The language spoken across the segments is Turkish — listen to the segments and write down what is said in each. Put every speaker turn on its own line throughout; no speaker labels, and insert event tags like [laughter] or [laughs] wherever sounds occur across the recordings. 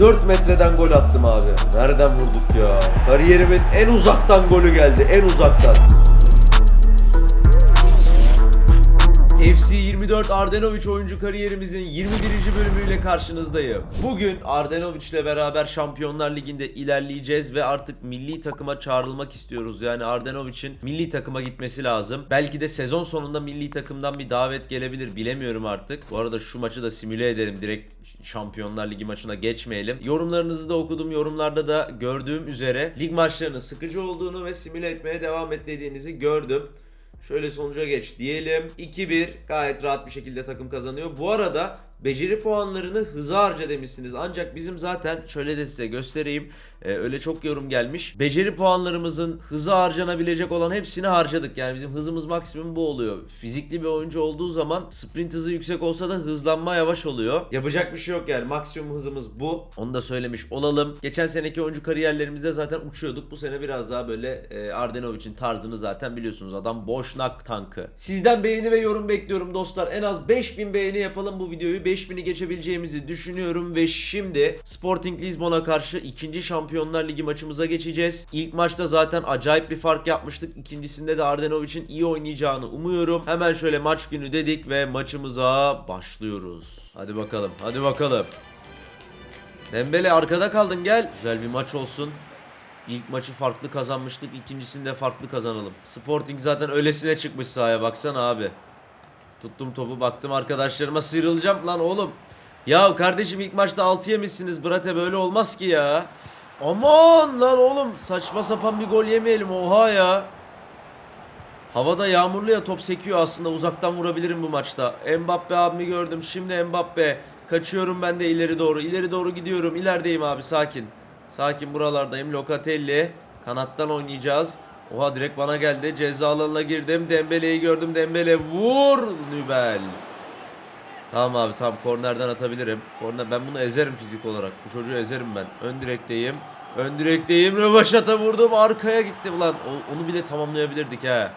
4 metreden gol attım abi. Nereden vurduk ya? Kariyerimin en uzaktan golü geldi. En uzaktan. FC 24 Ardenovic oyuncu kariyerimizin 21. bölümüyle karşınızdayım. Bugün Ardenovic ile beraber Şampiyonlar Ligi'nde ilerleyeceğiz ve artık milli takıma çağrılmak istiyoruz. Yani Ardenovic'in milli takıma gitmesi lazım. Belki de sezon sonunda milli takımdan bir davet gelebilir bilemiyorum artık. Bu arada şu maçı da simüle edelim direkt Şampiyonlar Ligi maçına geçmeyelim. Yorumlarınızı da okudum. Yorumlarda da gördüğüm üzere lig maçlarının sıkıcı olduğunu ve simüle etmeye devam et dediğinizi gördüm. Şöyle sonuca geç diyelim. 2-1 gayet rahat bir şekilde takım kazanıyor. Bu arada beceri puanlarını hıza harca demişsiniz. Ancak bizim zaten şöyle de size göstereyim. Ee, öyle çok yorum gelmiş. Beceri puanlarımızın hıza harcanabilecek olan hepsini harcadık. Yani bizim hızımız maksimum bu oluyor. Fizikli bir oyuncu olduğu zaman sprint hızı yüksek olsa da hızlanma yavaş oluyor. Yapacak bir şey yok yani. Maksimum hızımız bu. Onu da söylemiş olalım. Geçen seneki oyuncu kariyerlerimizde zaten uçuyorduk. Bu sene biraz daha böyle e, Ardenovic'in tarzını zaten biliyorsunuz. Adam boşnak tankı. Sizden beğeni ve yorum bekliyorum dostlar. En az 5000 beğeni yapalım bu videoyu. 5000'i geçebileceğimizi düşünüyorum ve şimdi Sporting Lisbon'a karşı ikinci Şampiyonlar Ligi maçımıza geçeceğiz. İlk maçta zaten acayip bir fark yapmıştık. İkincisinde de Ardenovic'in iyi oynayacağını umuyorum. Hemen şöyle maç günü dedik ve maçımıza başlıyoruz. Hadi bakalım. Hadi bakalım. Dembele arkada kaldın gel. Güzel bir maç olsun. İlk maçı farklı kazanmıştık. ikincisini de farklı kazanalım. Sporting zaten öylesine çıkmış sahaya baksana abi. Tuttum topu baktım arkadaşlarıma sıyrılacağım lan oğlum. Ya kardeşim ilk maçta 6 yemişsiniz Brate böyle olmaz ki ya. Aman lan oğlum saçma sapan bir gol yemeyelim oha ya. Havada yağmurlu ya top sekiyor aslında uzaktan vurabilirim bu maçta. Mbappe abimi gördüm şimdi Mbappe. Kaçıyorum ben de ileri doğru ileri doğru gidiyorum ilerideyim abi sakin. Sakin buralardayım Locatelli. Kanattan oynayacağız. Oha direkt bana geldi. Ceza alanına girdim. Dembele'yi gördüm. Dembele vur. Nübel. Tamam abi tamam kornerden atabilirim. Korner ben bunu ezerim fizik olarak. Bu çocuğu ezerim ben. Ön direkteyim. Ön direkteyim. Rövaşata vurdum. Arkaya gitti ulan. O- onu bile tamamlayabilirdik ha.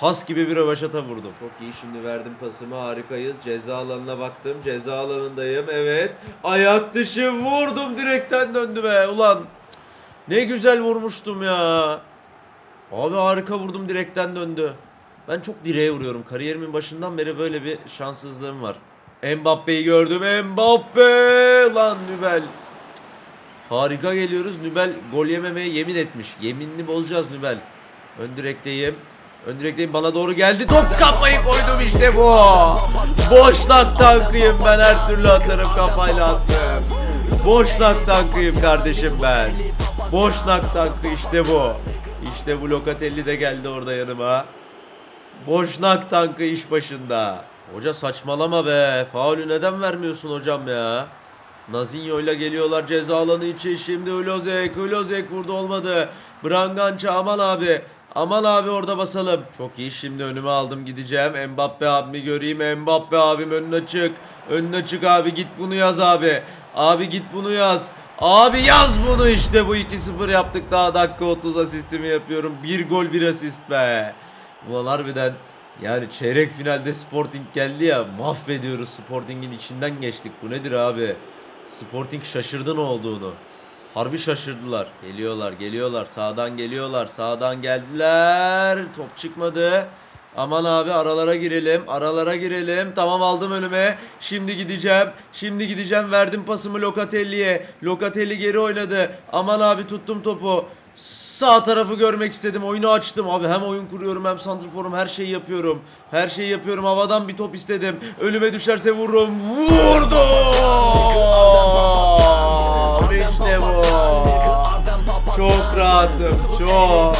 Pas gibi bir rövaşata vurdum. Çok iyi şimdi verdim pasımı harikayız. Ceza alanına baktım. Ceza alanındayım. Evet. Ayak dışı vurdum direkten döndü be. Ulan ne güzel vurmuştum ya. Abi harika vurdum direkten döndü. Ben çok direğe vuruyorum. Kariyerimin başından beri böyle bir şanssızlığım var. Mbappe'yi gördüm. Mbappe! Lan Nübel. Harika geliyoruz. Nübel gol yememeye yemin etmiş. Yeminini bozacağız Nübel. Ön direkteyim. Ön direkteyim bana doğru geldi. Top kafayı koydum işte bu. Boşnak tankıyım ben her türlü atarım kafayla attım. Boşnak tankıyım kardeşim ben. Boşnak tankı işte bu. İşte bu Locatelli de geldi orada yanıma. Boşnak tankı iş başında. Hoca saçmalama be. Faulü neden vermiyorsun hocam ya? Nazinho ile geliyorlar ceza alanı içi. Şimdi Ulozek. Ulozek vurdu olmadı. Brangança aman abi. Aman abi orada basalım. Çok iyi şimdi önüme aldım gideceğim. Mbappe abimi göreyim. Mbappe abim önüne çık. Önüne çık abi git bunu yaz abi. Abi git bunu yaz. Abi yaz bunu işte bu 2-0 yaptık daha dakika 30 asistimi yapıyorum. Bir gol bir asist be. Ulan harbiden yani çeyrek finalde Sporting geldi ya mahvediyoruz Sporting'in içinden geçtik. Bu nedir abi? Sporting şaşırdı ne olduğunu. Harbi şaşırdılar. Geliyorlar, geliyorlar. Sağdan geliyorlar. Sağdan geldiler. Top çıkmadı. Aman abi aralara girelim. Aralara girelim. Tamam aldım önüme. Şimdi gideceğim. Şimdi gideceğim. Verdim pasımı Locatelli'ye. Locatelli geri oynadı. Aman abi tuttum topu. Sağ tarafı görmek istedim. Oyunu açtım. Abi hem oyun kuruyorum hem santrforum. Her şeyi yapıyorum. Her şeyi yapıyorum. Havadan bir top istedim. Önüme düşerse vururum. Vurdum. İşte bu. Çok rahatım. Çok.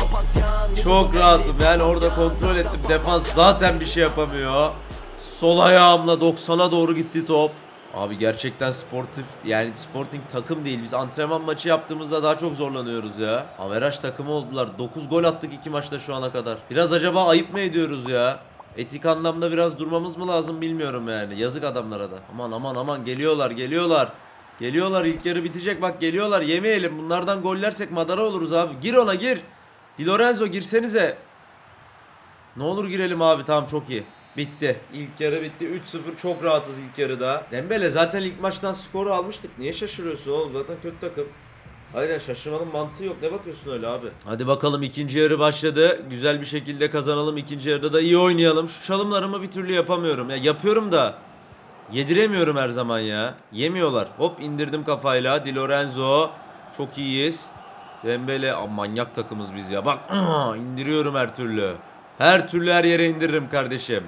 Çok rahatım. Yani orada kontrol ettim. Defans zaten bir şey yapamıyor. Sol ayağımla 90'a doğru gitti top. Abi gerçekten sportif yani sporting takım değil. Biz antrenman maçı yaptığımızda daha çok zorlanıyoruz ya. Averaj takımı oldular. 9 gol attık iki maçta şu ana kadar. Biraz acaba ayıp mı ediyoruz ya? Etik anlamda biraz durmamız mı lazım bilmiyorum yani. Yazık adamlara da. Aman aman aman geliyorlar geliyorlar. Geliyorlar ilk yarı bitecek bak geliyorlar yemeyelim. Bunlardan gollersek madara oluruz abi. Gir ona gir. Di Lorenzo girsenize. Ne olur girelim abi tamam çok iyi. Bitti. İlk yarı bitti. 3-0 çok rahatız ilk yarıda. Dembele zaten ilk maçtan skoru almıştık. Niye şaşırıyorsun oğlum? Zaten kötü takım. Aynen şaşırmanın mantığı yok. Ne bakıyorsun öyle abi? Hadi bakalım ikinci yarı başladı. Güzel bir şekilde kazanalım. İkinci yarıda da iyi oynayalım. Şu çalımlarımı bir türlü yapamıyorum. Ya yapıyorum da yediremiyorum her zaman ya. Yemiyorlar. Hop indirdim kafayla. Di Lorenzo. Çok iyiyiz. Dembele Aa, manyak takımız biz ya. Bak [clears throat] indiriyorum her türlü. Her türlü her yere indiririm kardeşim.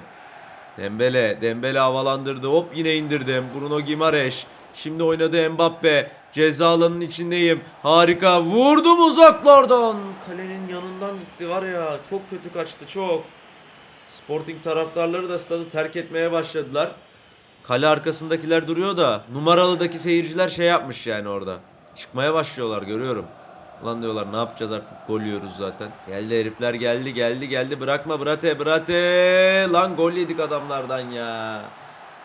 Dembele, Dembele havalandırdı. Hop yine indirdim. Bruno Gimareş. Şimdi oynadı Mbappe. Ceza alanının içindeyim. Harika. Vurdum uzaklardan. Kalenin yanından gitti var ya. Çok kötü kaçtı çok. Sporting taraftarları da stadı terk etmeye başladılar. Kale arkasındakiler duruyor da numaralıdaki seyirciler şey yapmış yani orada. Çıkmaya başlıyorlar görüyorum. Lan diyorlar ne yapacağız artık gol yiyoruz zaten. Geldi herifler geldi geldi geldi bırakma Brate Brate. Lan gol yedik adamlardan ya.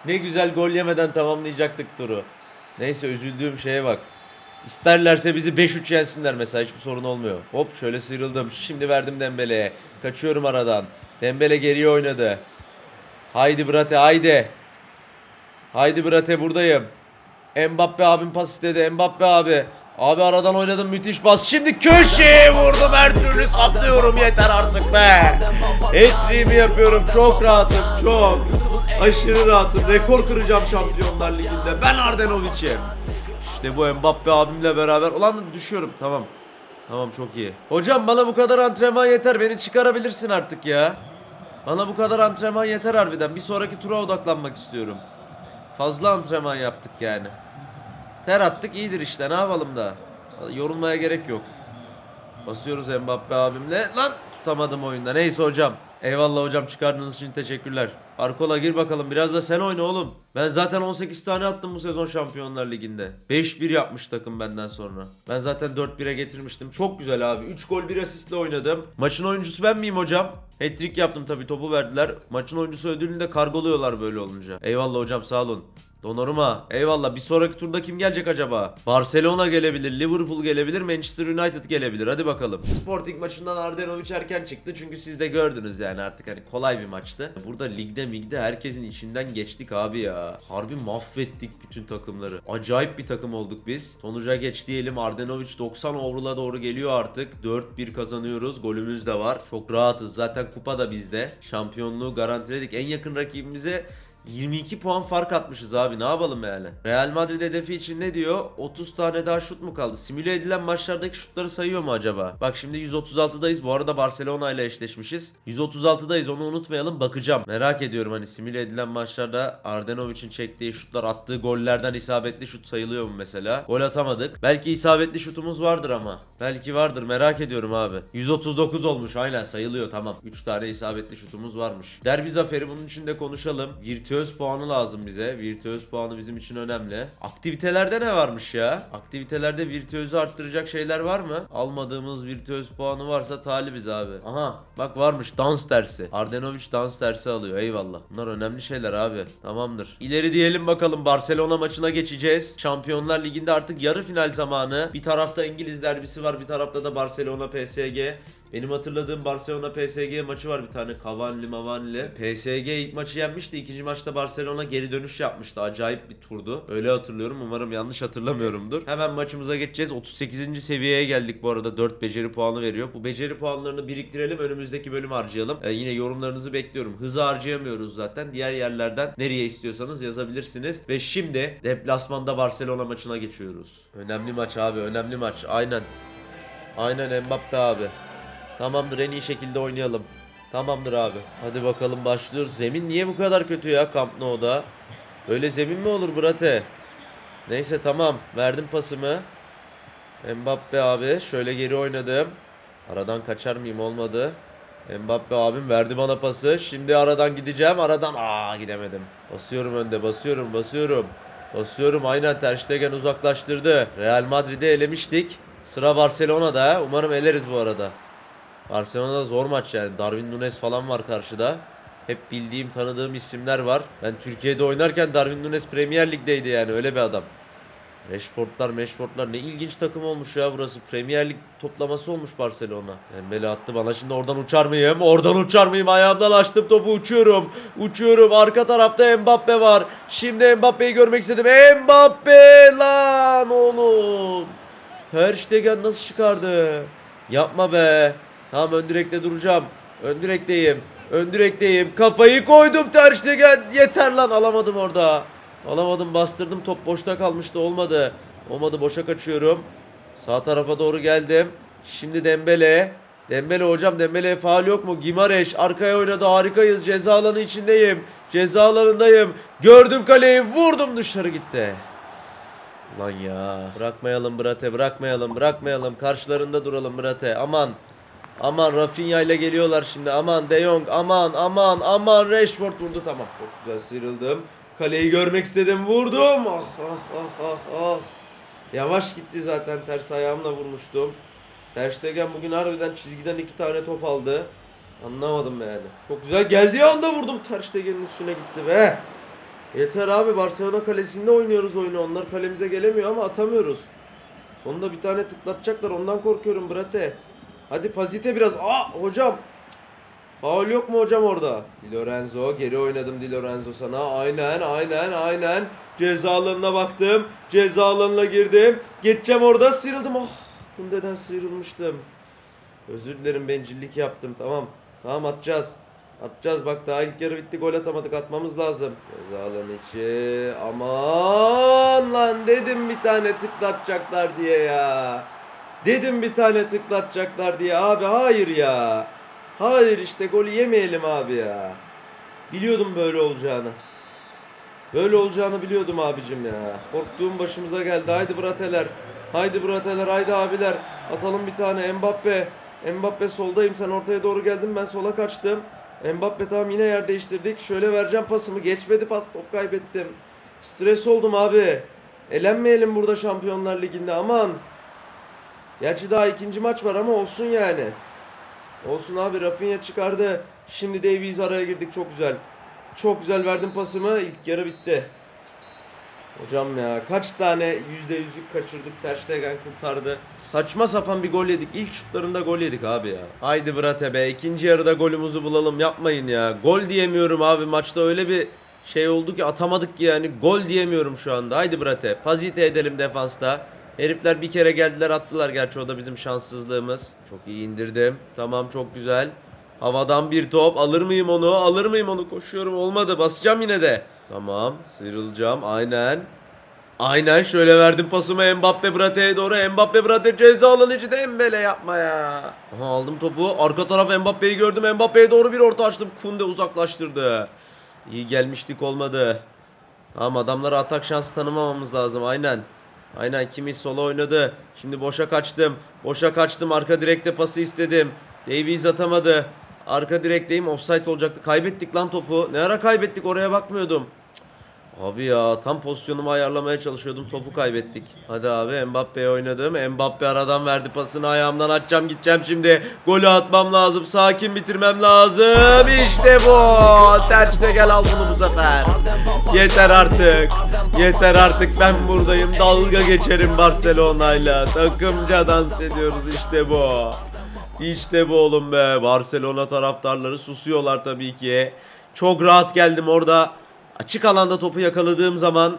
Ne güzel gol yemeden tamamlayacaktık turu. Neyse üzüldüğüm şeye bak. İsterlerse bizi 5-3 yensinler mesela hiçbir sorun olmuyor. Hop şöyle sıyrıldım. Şimdi verdim Dembele'ye. Kaçıyorum aradan. Dembele geriye oynadı. Haydi Brate haydi. Haydi Brate buradayım. Mbappe abim pas istedi. Mbappe abi. Abi aradan oynadım müthiş pas. Şimdi köşeye vurdum her türlü saplıyorum yeter artık be. Hat-trick'imi yapıyorum çok rahatım çok. Aşırı rahatım. Rekor kıracağım Şampiyonlar Ligi'nde. Ben Ardenovic'im. İşte bu Mbappe abimle beraber. Ulan düşüyorum tamam. Tamam çok iyi. Hocam bana bu kadar antrenman yeter. Beni çıkarabilirsin artık ya. Bana bu kadar antrenman yeter harbiden. Bir sonraki tura odaklanmak istiyorum. Fazla antrenman yaptık yani. Ter attık iyidir işte ne yapalım da. Yorulmaya gerek yok. Basıyoruz Mbappe abimle. Lan tutamadım oyunda. Neyse hocam. Eyvallah hocam çıkardığınız için teşekkürler. Arkola gir bakalım biraz da sen oyna oğlum. Ben zaten 18 tane attım bu sezon Şampiyonlar Ligi'nde. 5-1 yapmış takım benden sonra. Ben zaten 4-1'e getirmiştim. Çok güzel abi. 3 gol 1 asistle oynadım. Maçın oyuncusu ben miyim hocam? Hat-trick yaptım tabii topu verdiler. Maçın oyuncusu ödülünü de kargoluyorlar böyle olunca. Eyvallah hocam sağ olun. Donnarumma eyvallah bir sonraki turda kim gelecek acaba? Barcelona gelebilir, Liverpool gelebilir, Manchester United gelebilir hadi bakalım. Sporting maçından Ardenovic erken çıktı çünkü siz de gördünüz yani artık hani kolay bir maçtı. Burada ligde migde herkesin içinden geçtik abi ya. Harbi mahvettik bütün takımları. Acayip bir takım olduk biz. Sonuca geç diyelim Ardenovic 90 overall'a doğru geliyor artık. 4-1 kazanıyoruz golümüz de var. Çok rahatız zaten kupa da bizde. Şampiyonluğu garantiledik. En yakın rakibimize 22 puan fark atmışız abi ne yapalım yani. Real Madrid hedefi için ne diyor? 30 tane daha şut mu kaldı? Simüle edilen maçlardaki şutları sayıyor mu acaba? Bak şimdi 136'dayız. Bu arada Barcelona ile eşleşmişiz. 136'dayız onu unutmayalım bakacağım. Merak ediyorum hani simüle edilen maçlarda Ardenovic'in çektiği şutlar attığı gollerden isabetli şut sayılıyor mu mesela? Gol atamadık. Belki isabetli şutumuz vardır ama. Belki vardır merak ediyorum abi. 139 olmuş aynen sayılıyor tamam. 3 tane isabetli şutumuz varmış. Derbi zaferi bunun için de konuşalım. Virtüöz puanı lazım bize. Virtüöz puanı bizim için önemli. Aktivitelerde ne varmış ya? Aktivitelerde virtüözü arttıracak şeyler var mı? Almadığımız virtüöz puanı varsa talibiz abi. Aha bak varmış dans dersi. Ardenovic dans dersi alıyor eyvallah. Bunlar önemli şeyler abi. Tamamdır. İleri diyelim bakalım Barcelona maçına geçeceğiz. Şampiyonlar Ligi'nde artık yarı final zamanı. Bir tarafta İngiliz derbisi var bir tarafta da Barcelona PSG. Benim hatırladığım Barcelona PSG maçı var bir tane Cavani Mavani PSG ilk maçı yenmişti. ikinci maçta Barcelona geri dönüş yapmıştı. Acayip bir turdu. Öyle hatırlıyorum. Umarım yanlış hatırlamıyorumdur. Hemen maçımıza geçeceğiz. 38. seviyeye geldik bu arada. 4 beceri puanı veriyor. Bu beceri puanlarını biriktirelim. Önümüzdeki bölüm harcayalım. Ee, yine yorumlarınızı bekliyorum. Hızı harcayamıyoruz zaten. Diğer yerlerden nereye istiyorsanız yazabilirsiniz. Ve şimdi deplasmanda Barcelona maçına geçiyoruz. Önemli maç abi. Önemli maç. Aynen. Aynen Mbappe abi. Tamamdır en iyi şekilde oynayalım. Tamamdır abi. Hadi bakalım başlıyoruz. Zemin niye bu kadar kötü ya Camp Nou'da? Böyle zemin mi olur Brate? Neyse tamam. Verdim pasımı. Mbappe abi. Şöyle geri oynadım. Aradan kaçar mıyım olmadı. Mbappe abim verdi bana pası. Şimdi aradan gideceğim. Aradan aa gidemedim. Basıyorum önde. Basıyorum. Basıyorum. Basıyorum. Aynen Ter Stegen uzaklaştırdı. Real Madrid'i elemiştik. Sıra Barcelona'da. Umarım eleriz bu arada. Barcelona'da zor maç yani. Darwin Nunes falan var karşıda. Hep bildiğim, tanıdığım isimler var. Ben Türkiye'de oynarken Darwin Nunes Premier Lig'deydi yani öyle bir adam. Rashford'lar, Mashford'lar ne ilginç takım olmuş ya burası. Premier Lig toplaması olmuş Barcelona. Dembele attı bana şimdi oradan uçar mıyım? Oradan uçar mıyım? Ayağımdan açtım topu uçuyorum. Uçuyorum. Arka tarafta Mbappe var. Şimdi Mbappe'yi görmek istedim. Mbappe lan oğlum. Ter Stegen nasıl çıkardı? Yapma be. Tamam ön direkte duracağım. Ön direkteyim. Ön direkteyim. Kafayı koydum Ter Stegen. Yeter lan alamadım orada. Alamadım bastırdım top boşta kalmıştı olmadı. Olmadı boşa kaçıyorum. Sağ tarafa doğru geldim. Şimdi Dembele. Dembele hocam Dembele'ye faal yok mu? Gimareş arkaya oynadı harikayız. Ceza alanı içindeyim. Ceza alanındayım. Gördüm kaleyi vurdum dışarı gitti. Lan ya. Bırakmayalım Brate bırakmayalım bırakmayalım. Karşılarında duralım Brate aman. Aman Rafinha ile geliyorlar şimdi. Aman De Jong aman aman aman Rashford vurdu tamam. Çok güzel sıyrıldım. Kaleyi görmek istedim vurdum. Ah ah ah ah ah. Yavaş gitti zaten ters ayağımla vurmuştum. Ter Stegen bugün harbiden çizgiden iki tane top aldı. Anlamadım yani. Çok güzel geldiği anda vurdum Ter Stegen'in üstüne gitti be. Yeter abi Barcelona kalesinde oynuyoruz oyunu. Onlar kalemize gelemiyor ama atamıyoruz. Sonunda bir tane tıklatacaklar ondan korkuyorum Brate. Hadi Pazite biraz. Aa hocam. Faul yok mu hocam orada? Di Lorenzo geri oynadım Di Lorenzo sana. Aynen aynen aynen. Ceza alanına baktım. Ceza alanına girdim. Geçeceğim orada sıyrıldım. Oh Kunde'den sıyrılmıştım. Özür dilerim bencillik yaptım tamam. Tamam atacağız. Atacağız bak daha ilk yarı bitti gol atamadık atmamız lazım. Ceza alanı içi. Aman lan dedim bir tane tıklatacaklar diye ya. Dedim bir tane tıklatacaklar diye abi hayır ya. Hayır işte golü yemeyelim abi ya. Biliyordum böyle olacağını. Böyle olacağını biliyordum abicim ya. Korktuğum başımıza geldi. Haydi brateler. Haydi brateler. Haydi abiler. Atalım bir tane Mbappe. Mbappe soldayım. Sen ortaya doğru geldin. Ben sola kaçtım. Mbappe tamam yine yer değiştirdik. Şöyle vereceğim pasımı. Geçmedi pas. Top kaybettim. Stres oldum abi. Elenmeyelim burada Şampiyonlar Ligi'nde. Aman. Gerçi daha ikinci maç var ama olsun yani. Olsun abi Rafinha çıkardı. Şimdi Davies araya girdik çok güzel. Çok güzel verdim pasımı. İlk yarı bitti. Hocam ya kaç tane yüzde yüzlük kaçırdık Ter kurtardı. Saçma sapan bir gol yedik. İlk şutlarında gol yedik abi ya. Haydi Brate be ikinci yarıda golümüzü bulalım yapmayın ya. Gol diyemiyorum abi maçta öyle bir şey oldu ki atamadık ki yani. Gol diyemiyorum şu anda. Haydi Brate pazite edelim defansta. Herifler bir kere geldiler attılar gerçi o da bizim şanssızlığımız. Çok iyi indirdim. Tamam çok güzel. Havadan bir top alır mıyım onu? Alır mıyım onu? Koşuyorum olmadı. Basacağım yine de. Tamam sıyrılacağım aynen. Aynen şöyle verdim pasımı Mbappe Brate'ye doğru. Mbappe Brate ceza alanı içinde Embele yapma ya. Aha aldım topu. Arka taraf Mbappe'yi gördüm. Mbappe'ye doğru bir orta açtım. Kunde uzaklaştırdı. İyi gelmiştik olmadı. Tamam adamlara atak şansı tanımamamız lazım aynen. Aynen Kimi sola oynadı. Şimdi boşa kaçtım. Boşa kaçtım. Arka direkte pası istedim. Davies atamadı. Arka direkteyim. Offside olacaktı. Kaybettik lan topu. Ne ara kaybettik oraya bakmıyordum. Abi ya tam pozisyonumu ayarlamaya çalışıyordum. Topu kaybettik. Hadi abi Mbappe'ye oynadım. Mbappe aradan verdi pasını. Ayağımdan atacağım gideceğim şimdi. Golü atmam lazım. Sakin bitirmem lazım. İşte bu. Tercihte gel al bunu bu sefer. Yeter artık. Yeter artık ben buradayım. Dalga geçerim Barcelona'yla. Takımca dans ediyoruz işte bu. İşte bu oğlum be. Barcelona taraftarları susuyorlar tabii ki. Çok rahat geldim orada. Açık alanda topu yakaladığım zaman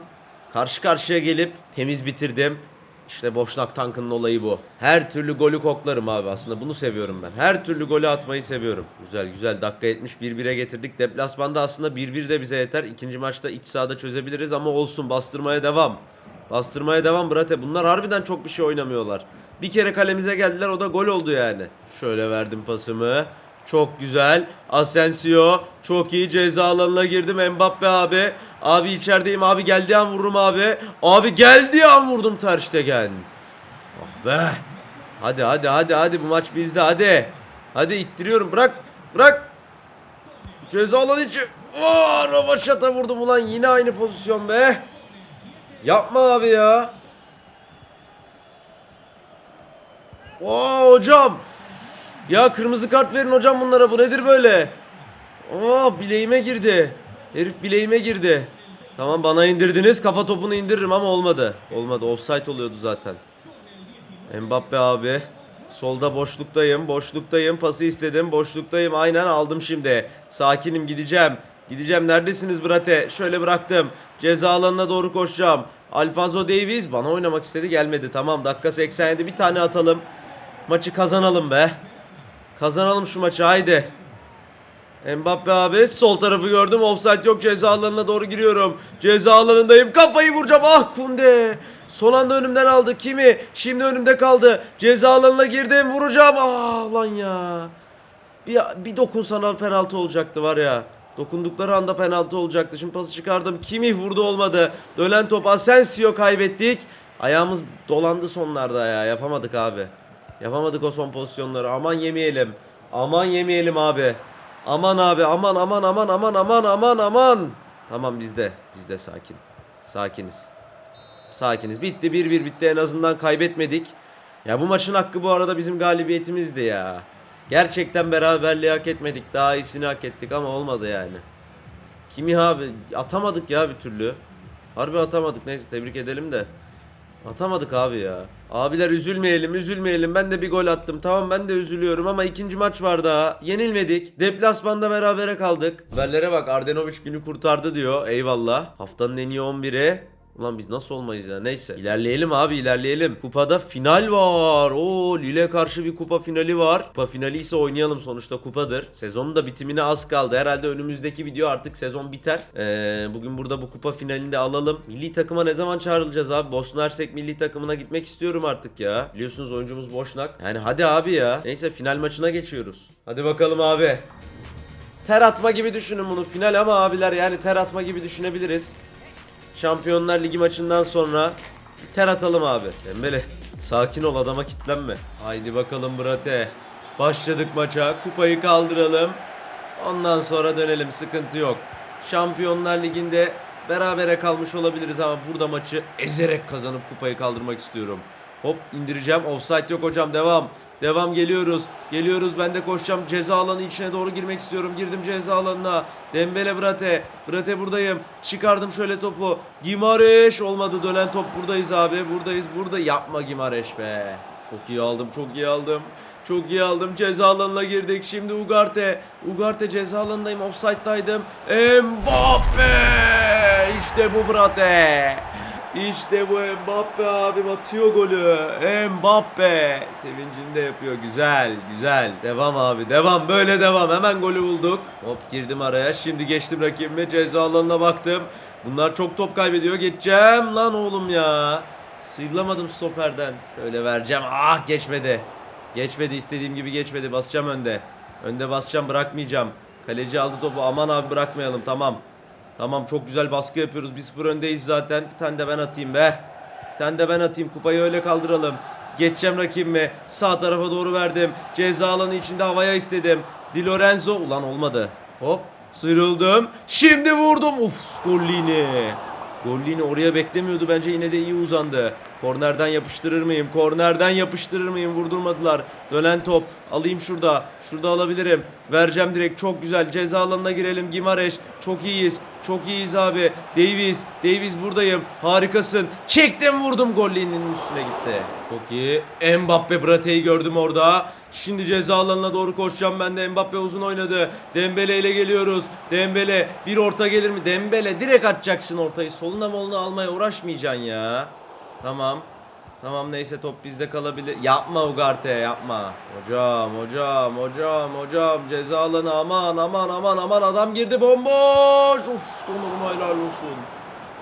karşı karşıya gelip temiz bitirdim. İşte Boşnak Tank'ın olayı bu. Her türlü golü koklarım abi aslında bunu seviyorum ben. Her türlü golü atmayı seviyorum. Güzel güzel dakika 70 1-1'e getirdik. Deplasmanda aslında 1-1 de bize yeter. İkinci maçta iç sahada çözebiliriz ama olsun bastırmaya devam. Bastırmaya devam Brate. Bunlar harbiden çok bir şey oynamıyorlar. Bir kere kalemize geldiler o da gol oldu yani. Şöyle verdim pasımı. Çok güzel. Asensio çok iyi ceza alanına girdim Mbappe abi. Abi içerideyim abi geldiği an vururum abi. Abi geldiği an vurdum Ter Stegen. Ah be. Hadi hadi hadi hadi bu maç bizde hadi. Hadi ittiriyorum bırak bırak. Ceza alanı içi. Oh, Ravaşata vurdum ulan yine aynı pozisyon be. Yapma abi ya. Oo hocam. Ya kırmızı kart verin hocam bunlara. Bu nedir böyle? Oo bileğime girdi. Herif bileğime girdi. Tamam bana indirdiniz. Kafa topunu indiririm ama olmadı. Olmadı. Offside oluyordu zaten. Mbappe abi. Solda boşluktayım. Boşluktayım. Pası istedim. Boşluktayım. Aynen aldım şimdi. Sakinim gideceğim. Gideceğim. Neredesiniz Brate? Şöyle bıraktım. Ceza alanına doğru koşacağım. Alfonso Davies bana oynamak istedi gelmedi. Tamam dakika 87 bir tane atalım. Maçı kazanalım be. Kazanalım şu maçı haydi. Mbappe abi sol tarafı gördüm. Offside yok ceza alanına doğru giriyorum. Ceza alanındayım. Kafayı vuracağım. Ah Kunde. Son anda önümden aldı. Kimi? Şimdi önümde kaldı. Ceza alanına girdim. Vuracağım. Ah lan ya. Bir, bir dokunsan penaltı olacaktı var ya. Dokundukları anda penaltı olacaktı. Şimdi pası çıkardım. Kimi vurdu olmadı. Dönen top Asensio kaybettik. Ayağımız dolandı sonlarda ya. Yapamadık abi. Yapamadık o son pozisyonları. Aman yemeyelim. Aman yemeyelim abi. Aman abi aman aman aman aman aman aman aman. Tamam bizde. Bizde sakin. Sakiniz. Sakiniz. Bitti 1-1 bitti en azından kaybetmedik. Ya bu maçın hakkı bu arada bizim galibiyetimizdi ya. Gerçekten beraberliği hak etmedik. Daha iyisini hak ettik ama olmadı yani. Kimi abi atamadık ya bir türlü. Harbi atamadık neyse tebrik edelim de. Atamadık abi ya. Abiler üzülmeyelim üzülmeyelim. Ben de bir gol attım. Tamam ben de üzülüyorum ama ikinci maç var daha. Yenilmedik. Deplasmanda berabere kaldık. Haberlere bak Ardenovic günü kurtardı diyor. Eyvallah. Haftanın en iyi 11'i. Ulan biz nasıl olmayız ya? Neyse. İlerleyelim abi ilerleyelim. Kupada final var. Oo Lille karşı bir kupa finali var. Kupa finali ise oynayalım sonuçta kupadır. Sezonun da bitimine az kaldı. Herhalde önümüzdeki video artık sezon biter. Ee, bugün burada bu kupa finalinde alalım. Milli takıma ne zaman çağrılacağız abi? Bosna Hersek milli takımına gitmek istiyorum artık ya. Biliyorsunuz oyuncumuz Boşnak. Yani hadi abi ya. Neyse final maçına geçiyoruz. Hadi bakalım abi. Ter atma gibi düşünün bunu. Final ama abiler yani ter atma gibi düşünebiliriz. Şampiyonlar Ligi maçından sonra bir ter atalım abi. Dembele sakin ol adama kitlenme. Haydi bakalım Brate. Başladık maça. Kupayı kaldıralım. Ondan sonra dönelim. Sıkıntı yok. Şampiyonlar Ligi'nde berabere kalmış olabiliriz ama burada maçı ezerek kazanıp kupayı kaldırmak istiyorum. Hop indireceğim. Offside yok hocam. Devam. Devam geliyoruz. Geliyoruz ben de koşacağım. Ceza alanı içine doğru girmek istiyorum. Girdim ceza alanına. Dembele Brate. Brate buradayım. Çıkardım şöyle topu. Gimareş olmadı. Dönen top buradayız abi. Buradayız. Burada yapma Gimareş be. Çok iyi aldım. Çok iyi aldım. Çok iyi aldım. Ceza alanına girdik. Şimdi Ugarte. Ugarte ceza alanındayım. Offside'daydım. Mbappe! İşte bu Brate. İşte bu Mbappe abim atıyor golü. Mbappe. Sevincini de yapıyor. Güzel, güzel. Devam abi, devam. Böyle devam. Hemen golü bulduk. Hop girdim araya. Şimdi geçtim rakibime. Ceza alanına baktım. Bunlar çok top kaybediyor. Geçeceğim lan oğlum ya. Sıyrılamadım stoperden. Şöyle vereceğim. Ah geçmedi. Geçmedi istediğim gibi geçmedi. Basacağım önde. Önde basacağım bırakmayacağım. Kaleci aldı topu. Aman abi bırakmayalım. Tamam. Tamam çok güzel baskı yapıyoruz. 1-0 öndeyiz zaten. Bir tane de ben atayım be. Bir tane de ben atayım. Kupayı öyle kaldıralım. Geçeceğim rakibime. Sağ tarafa doğru verdim. Ceza alanı içinde havaya istedim. Di Lorenzo. Ulan olmadı. Hop. Sıyrıldım. Şimdi vurdum. Uf. Gollini. Gollini oraya beklemiyordu. Bence yine de iyi uzandı. Kornerden yapıştırır mıyım? Kornerden yapıştırır mıyım? Vurdurmadılar. Dönen top. Alayım şurada. Şurada alabilirim. Vereceğim direkt. Çok güzel. Ceza alanına girelim. Gimareş. Çok iyiyiz. Çok iyiyiz abi. Davies. Davies buradayım. Harikasın. Çektim vurdum. Gollini'nin üstüne gitti. Çok iyi. Mbappe Brate'yi gördüm orada. Şimdi ceza alanına doğru koşacağım ben de. Mbappe uzun oynadı. Dembele ile geliyoruz. Dembele bir orta gelir mi? Dembele direkt atacaksın ortayı. Soluna moluna almaya uğraşmayacaksın ya. Tamam. Tamam neyse top bizde kalabilir. Yapma Ugarte yapma. Hocam hocam hocam hocam ceza alanı aman aman aman aman adam girdi bomboş. Uf Donnarumma helal olsun.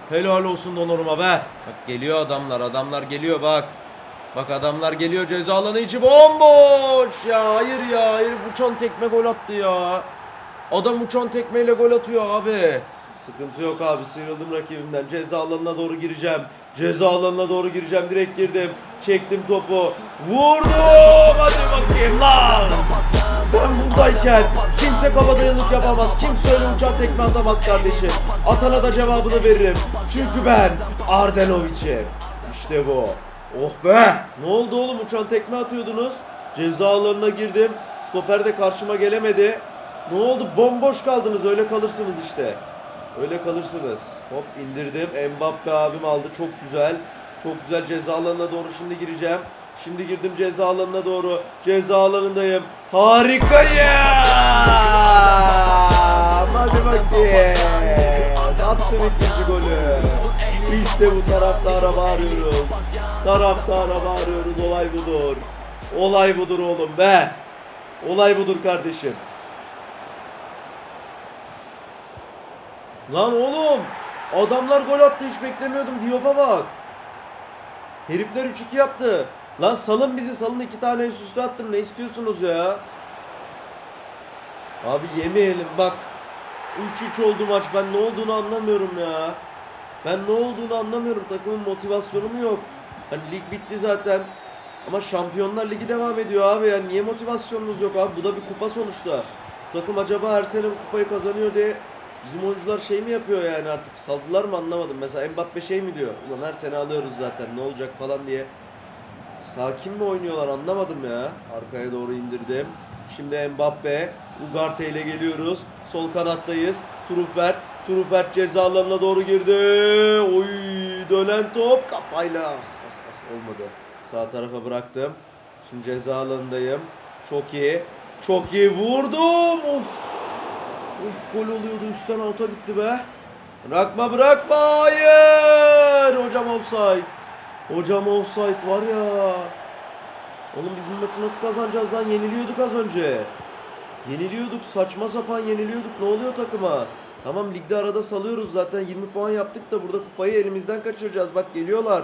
Helal olsun Donnarumma be. Bak geliyor adamlar adamlar geliyor bak. Bak adamlar geliyor ceza alanı içi bomboş ya hayır ya herif uçan tekme gol attı ya. Adam uçan tekmeyle gol atıyor abi. Sıkıntı yok abi sıyrıldım rakibimden ceza alanına doğru gireceğim. Ceza alanına doğru gireceğim direkt girdim. Çektim topu. Vurdum hadi bakayım lan. Ben buradayken kimse kabadayılık yapamaz. Kimse öyle uçan tekme atamaz kardeşim. Atana da cevabını veririm. Çünkü ben Ardenovic'im. İşte bu. Oh be! Ne oldu oğlum uçan tekme atıyordunuz? Ceza alanına girdim. Stoper de karşıma gelemedi. Ne oldu? Bomboş kaldınız öyle kalırsınız işte. Öyle kalırsınız. Hop indirdim. Mbappe abim aldı. Çok güzel. Çok güzel ceza alanına doğru şimdi gireceğim. Şimdi girdim ceza alanına doğru. Ceza alanındayım. Harikayım. Hadi bakayım. Attım ikinci golü. İşte bu taraftara bağırıyoruz. Taraftara bağırıyoruz. Olay budur. Olay budur oğlum be. Olay budur kardeşim. Lan oğlum. Adamlar gol attı hiç beklemiyordum. Diop'a bak. Herifler 3-2 yaptı. Lan salın bizi salın iki tane üst üste attım. Ne istiyorsunuz ya? Abi yemeyelim bak. 3-3 oldu maç. Ben ne olduğunu anlamıyorum ya. Ben ne olduğunu anlamıyorum. Takımın motivasyonu mu yok? Hani lig bitti zaten. Ama Şampiyonlar Ligi devam ediyor abi. Yani niye motivasyonunuz yok abi? Bu da bir kupa sonuçta. Bu takım acaba her sene bu kupayı kazanıyor diye bizim oyuncular şey mi yapıyor yani artık saldılar mı anlamadım. Mesela Mbappe şey mi diyor? Ulan her sene alıyoruz zaten ne olacak falan diye. Sakin mi oynuyorlar anlamadım ya. Arkaya doğru indirdim. Şimdi Mbappe, Ugarte ile geliyoruz. Sol kanattayız. Trufert, Trufert ceza alanına doğru girdi. Oy dönen top kafayla. [laughs] Olmadı. Sağ tarafa bıraktım. Şimdi ceza alanındayım. Çok iyi. Çok iyi vurdum. Of. Of gol oluyordu üstten alta gitti be. Bırakma bırakma. Hayır. Hocam offside. Hocam offside var ya. Oğlum biz bu maçı nasıl kazanacağız lan? Yeniliyorduk az önce. Yeniliyorduk. Saçma sapan yeniliyorduk. Ne oluyor takıma? Tamam ligde arada salıyoruz zaten 20 puan yaptık da burada kupayı elimizden kaçıracağız. Bak geliyorlar.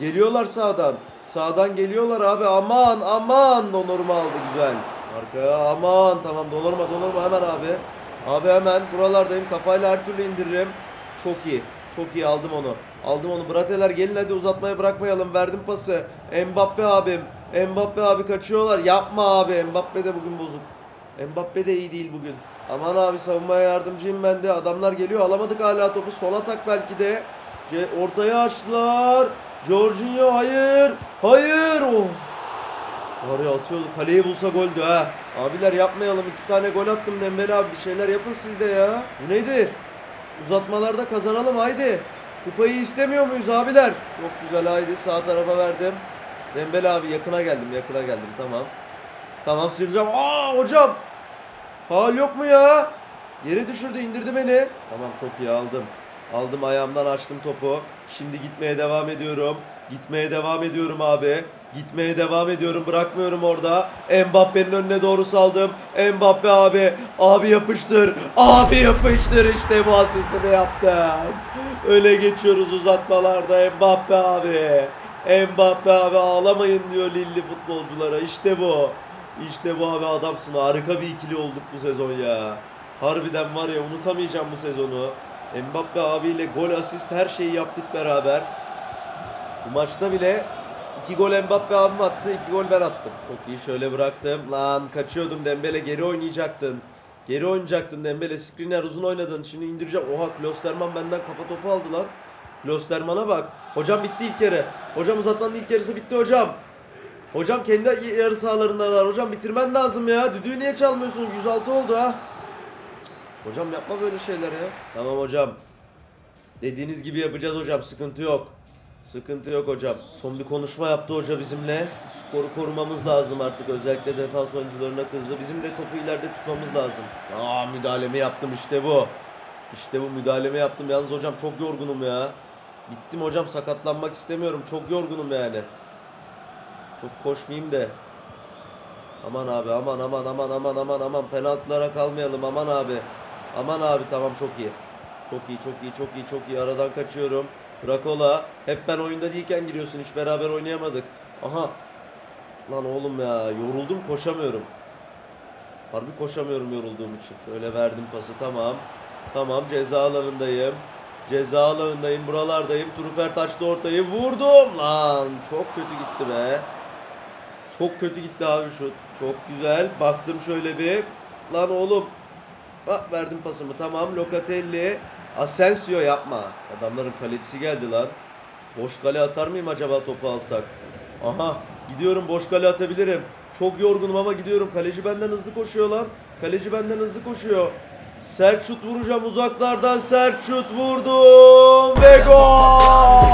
Geliyorlar sağdan. Sağdan geliyorlar abi. Aman aman. Donorma aldı güzel. Arkaya aman. Tamam donorma donorma hemen abi. Abi hemen buralardayım. Kafayla her türlü indiririm. Çok iyi. Çok iyi aldım onu. Aldım onu. Brateler gelin hadi uzatmaya bırakmayalım. Verdim pası. Mbappe abim. Mbappe abi kaçıyorlar. Yapma abi. Mbappe de bugün bozuk. Mbappe de iyi değil bugün. Aman abi savunmaya yardımcıyım ben de. Adamlar geliyor. Alamadık hala topu. Sol atak belki de. Ortaya açtılar. Jorginho hayır. Hayır. Oh. Var ya atıyordu. Kaleyi bulsa goldü ha. Abiler yapmayalım. iki tane gol attım Dembele abi. Bir şeyler yapın siz de ya. Bu nedir? Uzatmalarda kazanalım haydi. Kupayı istemiyor muyuz abiler? Çok güzel haydi. Sağ tarafa verdim. Dembele abi yakına geldim. Yakına geldim. Tamam. Tamam sileceğim. Aa hocam. Faal yok mu ya? Yere düşürdü indirdi beni. Tamam çok iyi aldım. Aldım ayağımdan açtım topu. Şimdi gitmeye devam ediyorum. Gitmeye devam ediyorum abi. Gitmeye devam ediyorum. Bırakmıyorum orada. Mbappe'nin önüne doğru saldım. Mbappe abi. Abi yapıştır. Abi yapıştır. İşte bu asistimi yaptım. Öyle geçiyoruz uzatmalarda. Mbappe abi. Mbappe abi ağlamayın diyor Lilli futbolculara. İşte bu. İşte bu abi adamsın. Harika bir ikili olduk bu sezon ya. Harbiden var ya unutamayacağım bu sezonu. Mbappe abiyle gol asist her şeyi yaptık beraber. Bu maçta bile iki gol Mbappe abim attı, iki gol ben attım. Çok iyi şöyle bıraktım. Lan kaçıyordum Dembele geri oynayacaktın. Geri oynayacaktın Dembele. Skriniar uzun oynadın. Şimdi indireceğim. Oha Klosterman benden kafa topu aldı lan. Klosterman'a bak. Hocam bitti ilk yarı. Hocam uzatmanın ilk yarısı bitti hocam. Hocam kendi yarı sahalarındalar. Hocam bitirmen lazım ya. Düdüğü niye çalmıyorsun? 106 oldu ha. Hocam yapma böyle şeyler ya. Tamam hocam. Dediğiniz gibi yapacağız hocam. Sıkıntı yok. Sıkıntı yok hocam. Son bir konuşma yaptı hoca bizimle. Skoru korumamız lazım artık. Özellikle defans oyuncularına kızdı. Bizim de topu ileride tutmamız lazım. Aa müdahalemi yaptım işte bu. İşte bu müdahalemi yaptım. Yalnız hocam çok yorgunum ya. Bittim hocam sakatlanmak istemiyorum. Çok yorgunum yani. Çok koşmayayım da. Aman abi aman aman aman aman aman aman penaltılara kalmayalım aman abi. Aman abi tamam çok iyi. Çok iyi çok iyi çok iyi çok iyi aradan kaçıyorum. Rakola hep ben oyunda değilken giriyorsun hiç beraber oynayamadık. Aha. Lan oğlum ya yoruldum koşamıyorum. Harbi koşamıyorum yorulduğum için. Şöyle verdim pası tamam. Tamam ceza alanındayım. Ceza alanındayım buralardayım. Trufert açtı ortayı vurdum lan. Çok kötü gitti be. Çok kötü gitti abi şut. Çok güzel. Baktım şöyle bir. Lan oğlum. Bak verdim pasımı. Tamam. Locatelli. Asensio yapma. Adamların kalecisi geldi lan. Boş kale atar mıyım acaba topu alsak? Aha. Gidiyorum boş kale atabilirim. Çok yorgunum ama gidiyorum. Kaleci benden hızlı koşuyor lan. Kaleci benden hızlı koşuyor. Sert şut vuracağım uzaklardan sert şut vurdum ve gol!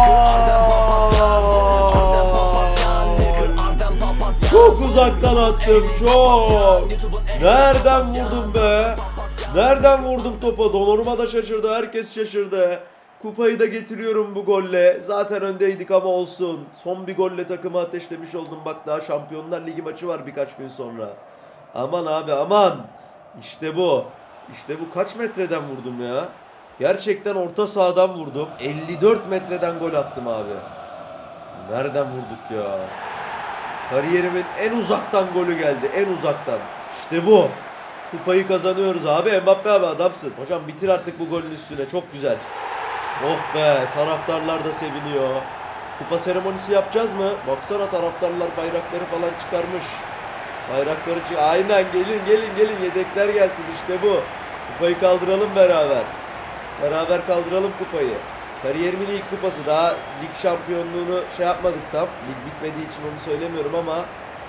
Çok uzaktan attım çok. Nereden vurdum be? Nereden vurdum topa? Donoruma da şaşırdı. Herkes şaşırdı. Kupayı da getiriyorum bu golle. Zaten öndeydik ama olsun. Son bir golle takımı ateşlemiş oldum. Bak daha Şampiyonlar Ligi maçı var birkaç gün sonra. Aman abi aman. İşte bu. İşte bu kaç metreden vurdum ya? Gerçekten orta sahadan vurdum. 54 metreden gol attım abi. Nereden vurduk ya? Kariyerimin en uzaktan golü geldi. En uzaktan. İşte bu. Kupayı kazanıyoruz abi. Mbappe abi adamsın. Hocam bitir artık bu golün üstüne. Çok güzel. Oh be. Taraftarlar da seviniyor. Kupa seremonisi yapacağız mı? Baksana taraftarlar bayrakları falan çıkarmış. Bayrakları çı- Aynen gelin gelin gelin yedekler gelsin işte bu. Kupayı kaldıralım beraber. Beraber kaldıralım kupayı. Kariyerimin ilk kupası daha lig şampiyonluğunu şey yapmadık tam. Lig bitmediği için onu söylemiyorum ama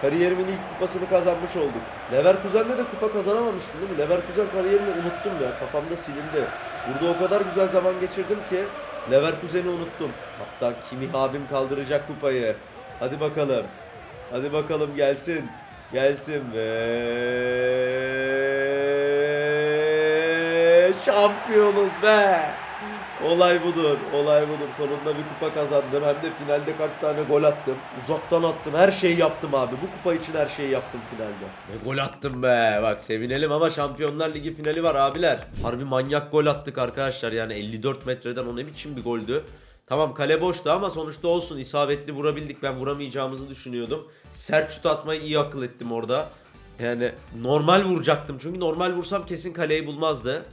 kariyerimin ilk kupasını kazanmış olduk. Leverkusen'de de kupa kazanamamıştım değil mi? Leverkusen kariyerini unuttum ya. Kafamda silindi. Burada o kadar güzel zaman geçirdim ki Leverkusen'i unuttum. Hatta Kimi abim kaldıracak kupayı. Hadi bakalım. Hadi bakalım gelsin. Gelsin ve şampiyonuz be. Olay budur. Olay budur. Sonunda bir kupa kazandım. Hem de finalde kaç tane gol attım. Uzaktan attım. Her şeyi yaptım abi. Bu kupa için her şeyi yaptım finalde. Ne gol attım be. Bak sevinelim ama Şampiyonlar Ligi finali var abiler. Harbi manyak gol attık arkadaşlar. Yani 54 metreden o ne biçim bir goldü. Tamam kale boştu ama sonuçta olsun isabetli vurabildik. Ben vuramayacağımızı düşünüyordum. Sert şut atmayı iyi akıl ettim orada. Yani normal vuracaktım çünkü normal vursam kesin kaleyi bulmazdı.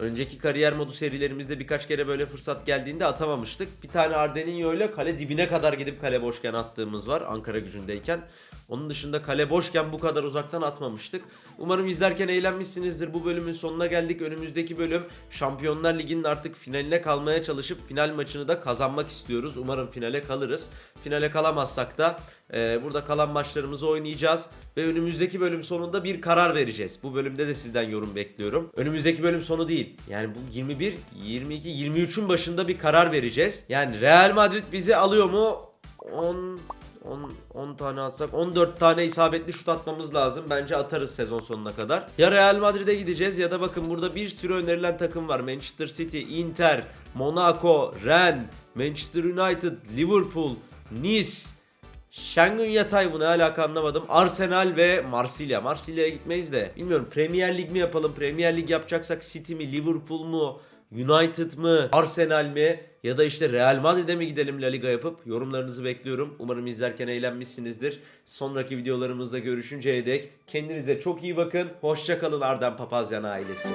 Önceki kariyer modu serilerimizde birkaç kere böyle fırsat geldiğinde atamamıştık. Bir tane Ardeninho ile kale dibine kadar gidip kale boşken attığımız var Ankara gücündeyken. Onun dışında kale boşken bu kadar uzaktan atmamıştık. Umarım izlerken eğlenmişsinizdir. Bu bölümün sonuna geldik. Önümüzdeki bölüm Şampiyonlar Ligi'nin artık finaline kalmaya çalışıp final maçını da kazanmak istiyoruz. Umarım finale kalırız. Finale kalamazsak da e, burada kalan maçlarımızı oynayacağız. Ve önümüzdeki bölüm sonunda bir karar vereceğiz. Bu bölümde de sizden yorum bekliyorum. Önümüzdeki bölüm sonu değil. Yani bu 21, 22, 23'ün başında bir karar vereceğiz. Yani Real Madrid bizi alıyor mu? 10 10, 10 tane atsak 14 tane isabetli şut atmamız lazım. Bence atarız sezon sonuna kadar. Ya Real Madrid'e gideceğiz ya da bakın burada bir sürü önerilen takım var. Manchester City, Inter, Monaco, Rennes, Manchester United, Liverpool, Nice, Şengün Yatay bu ne alaka anlamadım. Arsenal ve Marsilya. Marsilya'ya gitmeyiz de. Bilmiyorum Premier Lig mi yapalım? Premier Lig yapacaksak City mi, Liverpool mu, United mı, Arsenal mi ya da işte Real Madrid'e mi gidelim La Liga yapıp yorumlarınızı bekliyorum. Umarım izlerken eğlenmişsinizdir. Sonraki videolarımızda görüşünceye dek kendinize çok iyi bakın. Hoşçakalın Arden Papazyan ailesi.